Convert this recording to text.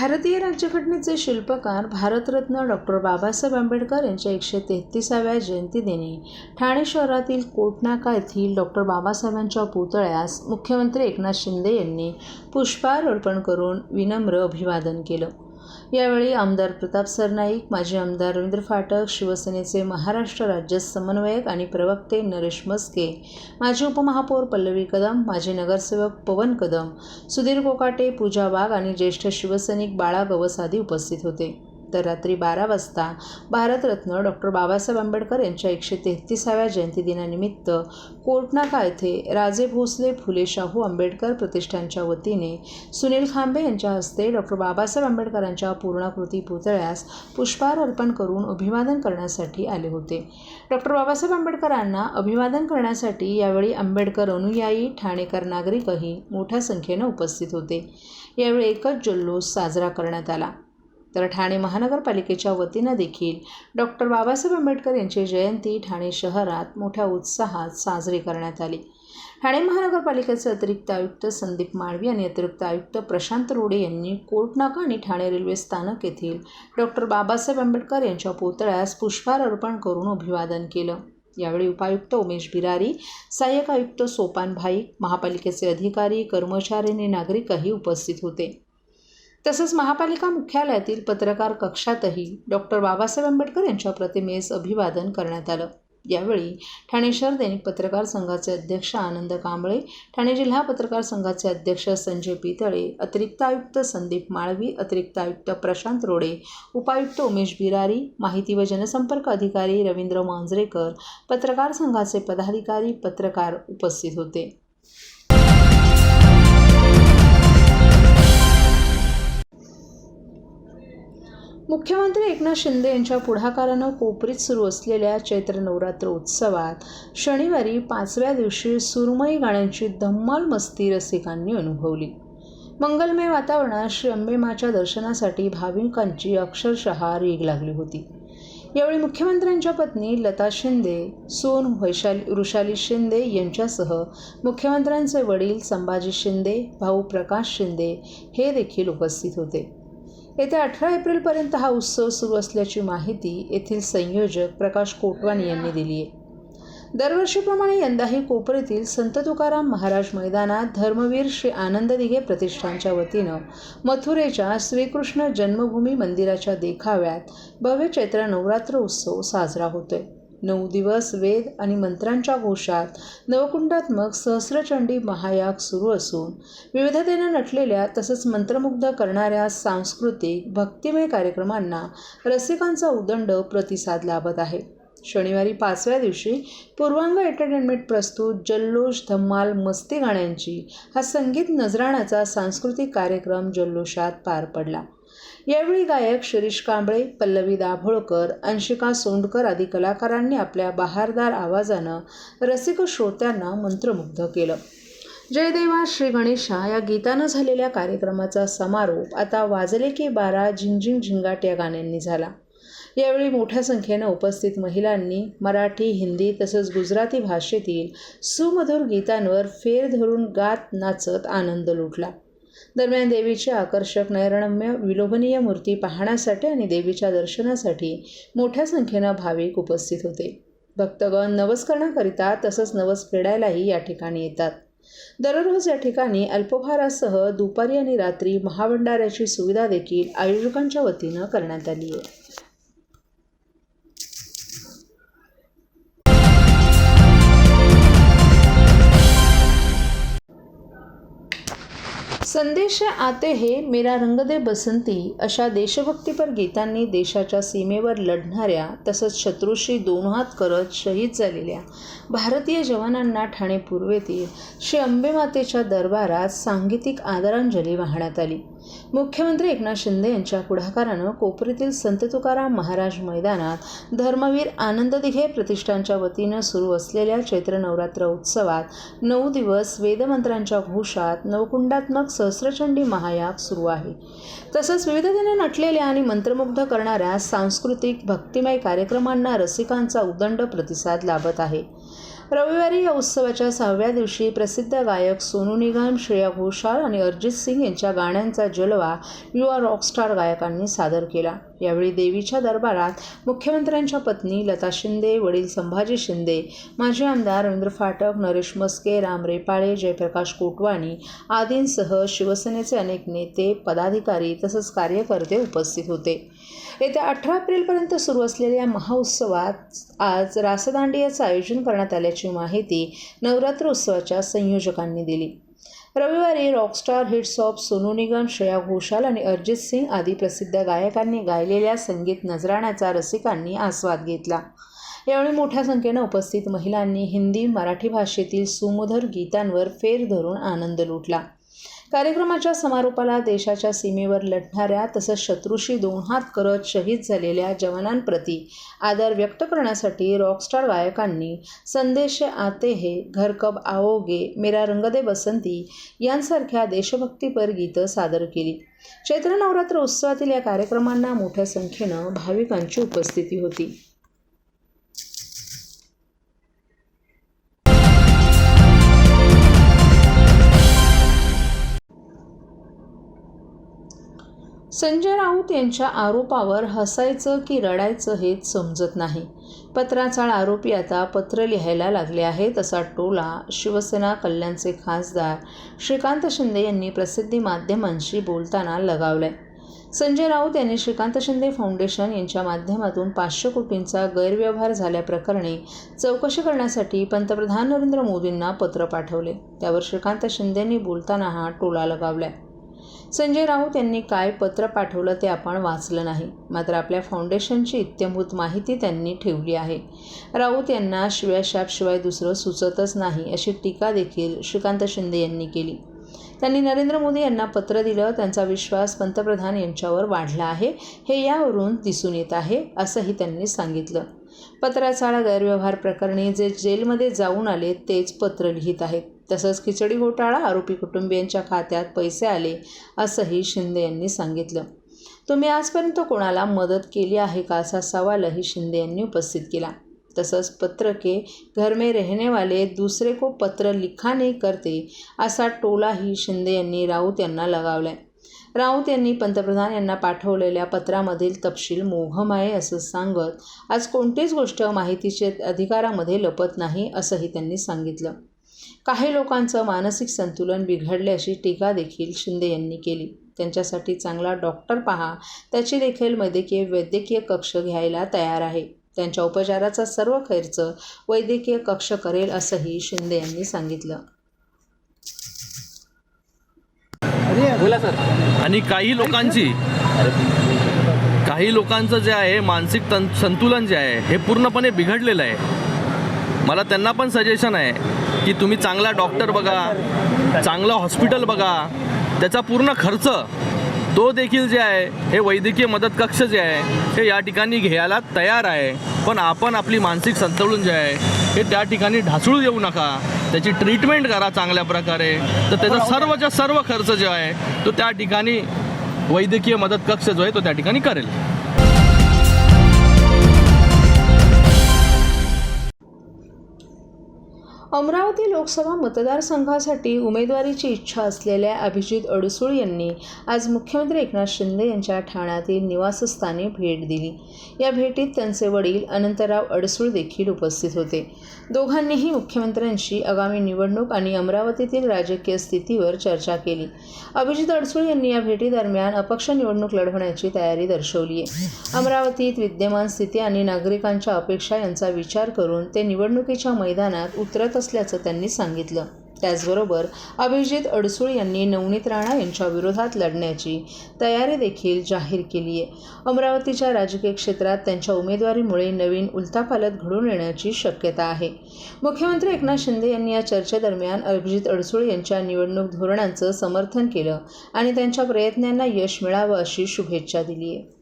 भारतीय राज्यघटनेचे शिल्पकार भारतरत्न डॉक्टर बाबासाहेब आंबेडकर यांच्या एकशे तेहतीसाव्या जयंतीदिनी ठाणे शहरातील कोटनाका येथील डॉक्टर बाबासाहेबांच्या पुतळ्यास मुख्यमंत्री एकनाथ शिंदे यांनी पुष्पहार अर्पण करून विनम्र अभिवादन केलं. यावेळी आमदार प्रताप सरनाईक माजी आमदार रवींद्र फाटक शिवसेनेचे महाराष्ट्र राज्य समन्वयक आणि प्रवक्ते नरेश मस्के माजी उपमहापौर पल्लवी कदम माजी नगरसेवक पवन कदम सुधीर कोकाटे पूजा वाघ आणि ज्येष्ठ शिवसैनिक बाळा गवसादी उपस्थित होते. तर रात्री बारा वाजता भारतरत्न डॉक्टर बाबासाहेब आंबेडकर यांच्या एकशे तेहतीसाव्या जयंतीदिनानिमित्त कोर्टनाका येथे राजे भोसले फुले शाहू आंबेडकर प्रतिष्ठानच्या वतीने सुनील खांबे यांच्या हस्ते डॉक्टर बाबासाहेब आंबेडकरांच्या पूर्णाकृती पुतळ्यास पुष्पहार अर्पण करून अभिवादन करण्यासाठी आले होते. डॉक्टर बाबासाहेब आंबेडकरांना अभिवादन करण्यासाठी यावेळी आंबेडकर अनुयायी ठाणेकर नागरिकही मोठ्या संख्येनं उपस्थित होते. यावेळी एकच जल्लोष साजरा करण्यात आला. तर ठाणे महानगरपालिकेच्या वतीनं देखील डॉक्टर बाबासाहेब आंबेडकर यांची जयंती ठाणे शहरात मोठ्या उत्साहात साजरी करण्यात आली. ठाणे महानगरपालिकेचे अतिरिक्त आयुक्त संदीप माळवी आणि अतिरिक्त आयुक्त प्रशांत रोडे यांनी कोर्टनाका आणि ठाणे रेल्वे स्थानक येथील डॉक्टर बाबासाहेब आंबेडकर यांच्या पुतळ्यास पुष्पहार अर्पण करून अभिवादन केलं. यावेळी उपायुक्त उमेश बिरारी सहाय्यक आयुक्त सोपान भाईक महापालिकेचे अधिकारी कर्मचारी आणि नागरिकही उपस्थित होते. तसंच महापालिका मुख्यालयातील पत्रकार कक्षातही डॉक्टर बाबासाहेब आंबेडकर यांच्या प्रतिमेस अभिवादन करण्यात आलं. यावेळी ठाणे शहर दैनिक पत्रकार संघाचे अध्यक्ष आनंद कांबळे ठाणे जिल्हा पत्रकार संघाचे अध्यक्ष संजय पितळे अतिरिक्त आयुक्त संदीप माळवी अतिरिक्त आयुक्त प्रशांत रोडे उपायुक्त उमेश बिरारी माहिती व जनसंपर्क अधिकारी रवींद्र मांजरेकर पत्रकार संघाचे पदाधिकारी पत्रकार उपस्थित होते. मुख्यमंत्री एकनाथ शिंदे यांच्या पुढाकारानं कोपरीत सुरू असलेल्या चैत्र नवरात्र उत्सवात शनिवारी पाचव्या दिवशी सुरमई गाण्यांची धम्माल मस्ती रसिकांनी अनुभवली. मंगलमय वातावरणात श्री अंबेमाच्या दर्शनासाठी भाविकांची अक्षरशः रीग लागली होती. यावेळी मुख्यमंत्र्यांच्या पत्नी लता शिंदे सोन वैशाली वृषाली शिंदे यांच्यासह मुख्यमंत्र्यांचे वडील संभाजी शिंदे भाऊ प्रकाश शिंदे हे देखील उपस्थित होते. येत्या अठरा एप्रिलपर्यंत हा उत्सव सुरू असल्याची माहिती येथील संयोजक प्रकाश कोटवानी यांनी दिली आहे. दरवर्षीप्रमाणे यंदाही कोपरीतील संत तुकाराम महाराज मैदानात धर्मवीर श्री आनंद दिघे प्रतिष्ठानच्या वतीनं मथुरेच्या श्रीकृष्ण जन्मभूमी मंदिराच्या देखाव्यात भव्य चैत्र नवरात्र उत्सव साजरा होतोय. नऊ दिवस वेद आणि मंत्रांच्या घोषात नवकुंडात्मक सहस्रचंडी महायाग सुरू असून विविधतेनं नटलेल्या तसंच मंत्रमुग्ध करणाऱ्या सांस्कृतिक भक्तिमय कार्यक्रमांना रसिकांचा उदंड प्रतिसाद लाभत आहे. शनिवारी पाचव्या दिवशी पूर्वांग एंटरटेनमेंट प्रस्तुत जल्लोष धम्माल मस्ती गाण्यांची हा संगीत नजराणाचा सांस्कृतिक कार्यक्रम जल्लोषात पार पडला. यावेळी गायक शिरीष कांबळे पल्लवी दाभोळकर अंशिका सोंडकर आदी कलाकारांनी आपल्या बहारदार आवाजानं रसिक श्रोत्यांना मंत्रमुग्ध केलं. जयदेवा श्री गणेशा या गीतानं झालेल्या कार्यक्रमाचा समारोप आता वाजले की बारा झिंग झिंगाट या गाण्यांनी झाला. यावेळी मोठ्या संख्येनं उपस्थित महिलांनी मराठी हिंदी तसंच गुजराती भाषेतील सुमधुर गीतांवर फेर धरून गात नाचत आनंद लुटला. दरम्यान देवीची आकर्षक नैरणम्य विलोभनीय मूर्ती पाहण्यासाठी आणि देवीच्या दर्शनासाठी मोठ्या संख्येनं भाविक उपस्थित होते. भक्तगण नवस करण्याकरिता तसंच नवस फेडायलाही या ठिकाणी येतात. दररोज या ठिकाणी अल्पभारासह दुपारी आणि रात्री महाभंडाऱ्याची सुविधा देखील आयोजकांच्या वतीनं करण्यात आली आहे. संदेश आते हे मेरा रंग दे बसंती अशा देशभक्तीपर गीतांनी देशाच्या सीमेवर लढणाऱ्या तसंच शत्रूशी दोन हात करत शहीद झालेल्या भारतीय जवानांना ठाणे पूर्वेतील श्री अंबेमातेच्या दरबारात सांगीतिक आदरांजली वाहण्यात आली. मुख्यमंत्री एकनाथ शिंदे यांच्या पुढाकारानं कोपरीतील संत तुकाराम महाराज मैदानात धर्मवीर आनंद दिघे प्रतिष्ठानच्या वतीनं सुरू असलेल्या चैत्र नवरात्र उत्सवात नऊ दिवस वेदमंत्रांच्या घोषात नवकुंडात्मक सहस्रचंडी महायाग सुरू आहे. तसंच विविधतेने नटलेल्या आणि मंत्रमुग्ध करणाऱ्या सांस्कृतिक भक्तिमय कार्यक्रमांना रसिकांचा उदंड प्रतिसाद लाभत आहे. रविवारी या उत्सवाच्या सहाव्या दिवशी प्रसिद्ध गायक सोनू निगम श्रेया घोषाल आणि अरिजित सिंग यांच्या गाण्यांचा जलवा युवा रॉकस्टार गायकांनी सादर केला. यावेळी देवीच्या दरबारात मुख्यमंत्र्यांच्या पत्नी लता शिंदे वडील संभाजी शिंदे माजी आमदार रवींद्र फाटक नरेश मस्के राम रेपाळे जयप्रकाश कोटवाणी आदींसह शिवसेनेचे अनेक नेते पदाधिकारी तसंच कार्यकर्ते उपस्थित होते. येत्या अठरा एप्रिलपर्यंत सुरू असलेल्या या महाउत्सवात आज रासदांडियाचं आयोजन करण्यात आल्याची माहिती नवरात्र उत्सवाच्या संयोजकांनी दिली. रविवारी rockstar hits of Sonu Nigam Shreya Ghoshal आणि अरिजित सिंग आदी प्रसिद्ध गायकांनी गायलेल्या संगीत नजराण्याचा रसिकांनी आस्वाद घेतला. यावेळी मोठ्या संख्येनं उपस्थित महिलांनी हिंदी मराठी भाषेतील सुमधुर गीतांवर फेर धरून आनंद लुटला. कार्यक्रमाच्या समारोपाला देशाच्या सीमेवर लढणाऱ्या तसंच शत्रूशी दोन हात करत शहीद झालेल्या जवानांप्रती आदर व्यक्त करण्यासाठी रॉकस्टार गायकांनी संदेश आते हे घरकब आओगे मेरा रंगदे बसंती यांसारख्या देशभक्तीपर गीतं सादर केली. चैत्र नवरात्र उत्सवातील या कार्यक्रमांना मोठ्या संख्येनं भाविकांची उपस्थिती होती. संजय राऊत यांच्या आरोपावर हसायचं की रडायचं हेच समजत नाही. पत्राचाळ आरोपी आता पत्र लिहायला लागले आहेत असा टोला शिवसेना कल्याणचे खासदार श्रीकांत शिंदे यांनी प्रसिद्धी माध्यमांशी बोलताना लगावलाय. संजय राऊत यांनी श्रीकांत शिंदे फाउंडेशन यांच्या माध्यमातून पाचशे कोटींचा गैरव्यवहार झाल्याप्रकरणी चौकशी करण्यासाठी पंतप्रधान नरेंद्र मोदींना पत्र पाठवले. त्यावर श्रीकांत शिंदेंनी बोलताना हा टोला लगावलाय. संजय राऊत यांनी काय पत्र पाठवलं ते आपण वाचलं नाही. मात्र आपल्या फाउंडेशनची इत्यंभूत माहिती त्यांनी ठेवली आहे. राऊत यांना शिव्याशापशिवाय दुसरं सुचतच नाही अशी टीका देखील श्रीकांत शिंदे यांनी केली. त्यांनी नरेंद्र मोदी यांना पत्र दिलं त्यांचा विश्वास पंतप्रधान यांच्यावर वाढला आहे हे यावरून दिसून येत आहे असंही त्यांनी सांगितलं. पत्राचाळा गैरव्यवहार प्रकरणी जे जेलमध्ये जाऊन आले तेच पत्र लिहित आहेत. तसंच खिचडी घोटाळा आरोपी कुटुंबियांच्या खात्यात पैसे आले असंही शिंदे यांनी सांगितलं. तुम्ही आजपर्यंत कोणाला मदत केली आहे का असा सवालही शिंदे यांनी उपस्थित केला. तसंच पत्र के घर में रहने वाले दूसरे को पत्र लिखा नहीं करते असा टोलाही शिंदे यांनी राऊत यांना लगावलाय. राऊत यांनी पंतप्रधान यांना पाठवलेल्या पत्रामधील तपशील मोघम आहे असं सांगत आज कोणतीच गोष्ट माहितीचे अधिकारामध्ये लपत नाही असंही त्यांनी सांगितलं. काही लोकांचं मानसिक संतुलन बिघडले अशी टीका देखील शिंदे यांनी केली. त्यांच्यासाठी चांगला डॉक्टर पहा त्याची देखील वैद्यकीय वैद्यकीय कक्ष घ्यायला तयार आहे. त्यांच्या उपचाराचा सर्व खर्च वैद्यकीय कक्ष करेल असंही शिंदे यांनी सांगितलं. बोला सर. आणि काही लोकांची काही लोकांचं जे आहे मानसिक तन संतुलन जे आहे हे पूर्णपणे बिघडलेलं आहे. मला त्यांना पण सजेशन आहे. की तुम्ही चांगला डॉक्टर बघा चांगलं हॉस्पिटल बघा त्याचा पूर्ण खर्च तो देखील जे आहे हे वैद्यकीय मदत कक्ष जे आहे हे या ठिकाणी घ्यायला तयार आहे. पण आपण आपली मानसिक संतुलन जे आहे हे त्या ठिकाणी ढासळू देऊ नका. त्याची ट्रीटमेंट करा चांगल्या प्रकारे. तर त्याचा सर्वच्या सर्व खर्च जो आहे तो त्या ठिकाणी वैद्यकीय मदत कक्ष जो आहे तो त्या ठिकाणी करेल. अमरावती लोकसभा मतदारसंघासाठी उमेदवारीची इच्छा असलेल्या अभिजित अडसूळ यांनी आज मुख्यमंत्री एकनाथ शिंदे यांच्या ठाण्यातील निवासस्थानी भेट दिली. या भेटीत त्यांचे वडील अनंतराव अडसूळ देखील उपस्थित होते. दोघांनीही मुख्यमंत्र्यांशी आगामी निवडणूक आणि अमरावतीतील राजकीय स्थितीवर चर्चा केली. अभिजित अडसूळ यांनी या भेटीदरम्यान अपक्ष निवडणूक लढवण्याची तयारी दर्शवली आहे. अमरावतीत विद्यमान स्थिती आणि नागरिकांच्या अपेक्षा यांचा विचार करून ते निवडणुकीच्या मैदानात उतरत असल्याचं त्यांनी सांगितलं. त्याचबरोबर अभिजित अडसूळ यांनी नवनीत राणा यांच्या विरोधात लढण्याची तयारी देखील जाहीर केली आहे. अमरावतीच्या राजकीय क्षेत्रात त्यांच्या उमेदवारीमुळे नवीन उलथापालत घडून येण्याची शक्यता आहे. मुख्यमंत्री एकनाथ शिंदे यांनी या चर्चेदरम्यान अभिजित अडसूळ यांच्या निवडणूक धोरणांचं समर्थन केलं आणि त्यांच्या प्रयत्नांना यश मिळावं अशी शुभेच्छा दिली आहे.